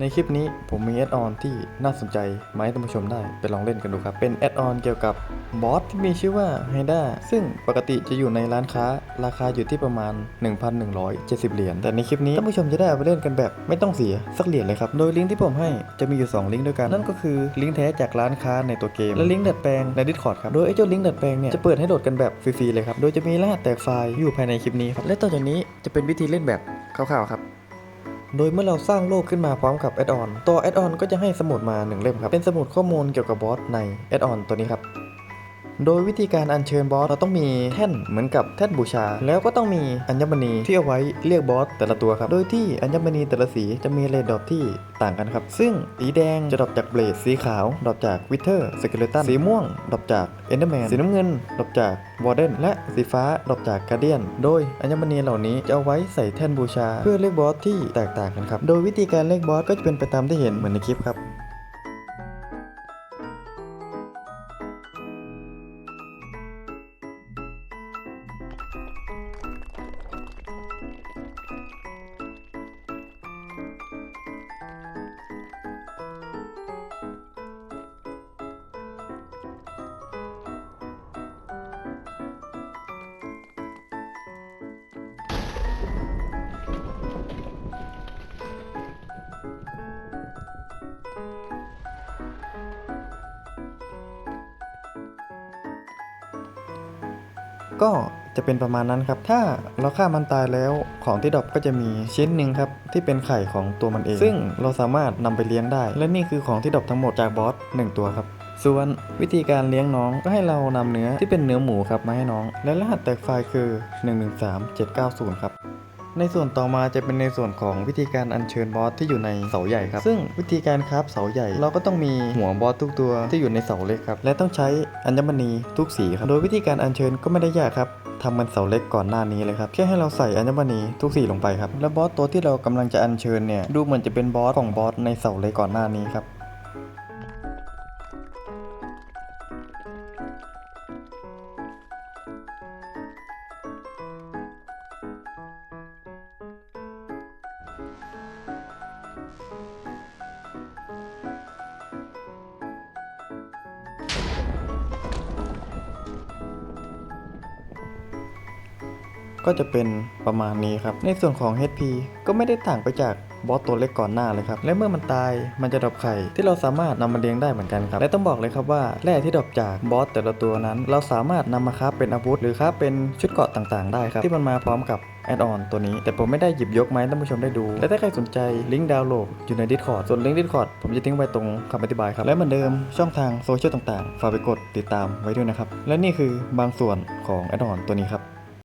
ในคลิปนี้ผมมีแอดออนที่น่าสนใจมาให้ท่านผู้ชมได้ไปลองเล่นกันดูครับ เป็นแอดออนเกี่ยวกับบอสที่มีชื่อว่าไฮด้าซึ่งปกติจะอยู่ในร้านค้าราคาอยู่ที่ประมาณ 1,170 เหรียญแต่ในคลิปนี้ท่านผู้ชมจะได้เอาไปเล่นกันแบบไม่ต้องเสียสักเหรียญเลยครับ โดยลิงก์ที่ผมให้จะมีอยู่ 2 ลิงก์ด้วยกัน นั่นก็คือลิงก์แท้จากร้านค้าในตัวเกมและลิงก์ดัดแปลงใน Discord ครับโดยไอ้เจ้าลิงก์ดัดแปลงเนี่ยจะเปิดให้โหลดกันแบบฟรีๆเลยครับโดยจะมีรหัสแตกไฟล์อยู่ภายในคลิปนี้ครับและต่อจากนี้จะเป็นวิธีเล่นแบบคร่าวๆครับ โดยเมื่อเราสร้างโลกขึ้นมาพร้อมกับแอดออนตัวแอดออนก็จะให้สมุดมา 1 เล่มครับ เป็นสมุดข้อมูลเกี่ยวกับบอสในแอดออนตัวนี้ครับ โดยวิธีการอัญเชิญบอสเราต้องมีแท่นเหมือนกับแท่นบูชา แล้วก็ต้องมีอัญมณีที่เอาไว้เรียกบอสแต่ละตัวครับ โดยที่อัญมณีแต่ละสีจะมีเรทดรอปที่ต่างกันครับ ซึ่งสีแดงจะดรอปจากเบลดสีขาวดรอปจากวิเทอร์สเกเลตันสีม่วงดรอปจากเอนเดอร์แมนสีน้ำเงินดรอปจากวอร์เดนและสีฟ้าดรอปจากการเดียน โดยอัญมณีเหล่านี้จะเอาไว้ใส่แท่นบูชา เพื่อเรียกบอสที่แตกต่างกันครับ โดยวิธีการเรียกบอสก็จะเป็นไปตามที่เห็นเหมือนในคลิปครับ ก็จะเป็นประมาณนั้นครับ ถ้าเราฆ่ามันตายแล้วของที่ดรอปก็จะมีชิ้นหนึ่งครับที่เป็นไข่ของตัวมันเอง ซึ่งเราสามารถนำไปเลี้ยงได้ และนี่คือของที่ดรอปทั้งหมดจากบอสหนึ่งตัวครับ ส่วนวิธีการเลี้ยงน้องก็ให้เรานำเนื้อที่เป็นเนื้อหมูครับมาให้น้อง และรหัสแตกไฟล์คือ 113790 ครับ ในส่วนต่อมาจะเป็นในส่วนของวิธีการอัญเชิญบอสที่อยู่ในเสาใหญ่ครับ ซึ่งวิธีการคราฟเสาใหญ่เราก็ต้องมีหัวบอสทุกตัวที่อยู่ในเสาเล็กครับ และต้องใช้อัญมณีทุกสีครับ โดยวิธีการอัญเชิญก็ไม่ได้ยากครับทำมันเสาเล็กก่อนหน้านี้เลยครับแค่ให้เราใส่อัญมณีทุกสีลงไปครับ และบอสตัวที่เรากำลังจะอัญเชิญเนี่ยดูเหมือนจะเป็นบอสของบอสในเสาเล็กก่อนหน้านี้ครับ ก็จะเป็นประมาณนี้ครับ ในส่วนของ HP ก็ไม่ได้ต่างไปจากบอสตัวเล็กก่อนหน้าเลยครับ และเมื่อมันตายมันจะดรอปไข่ที่เราสามารถนำมาเลี้ยงได้เหมือนกันครับ และต้องบอกเลยครับว่าแร่ที่ดรอปจากบอสแต่ละตัวนั้น เราสามารถนำมาคราฟเป็นอาวุธ หรือคราฟเป็นชุดเกราะต่างๆ ได้ครับ ที่มันมาพร้อมกับแอดออนตัวนี้ แต่ผมไม่ได้หยิบยกมาให้ท่านผู้ชมได้ดู และถ้าใครสนใจลิงก์ดาวน์โหลดอยู่ใน Discord ส่วนลิงก์ Discord ผมจะทิ้งไว้ตรงคำอธิบายครับ และเหมือนเดิมช่องทางโซเชียลต่างๆ ฝากไปกดติดตามไว้ด้วยนะครับ และนี่คือบางส่วนของแอดออนตัวนี้ครับ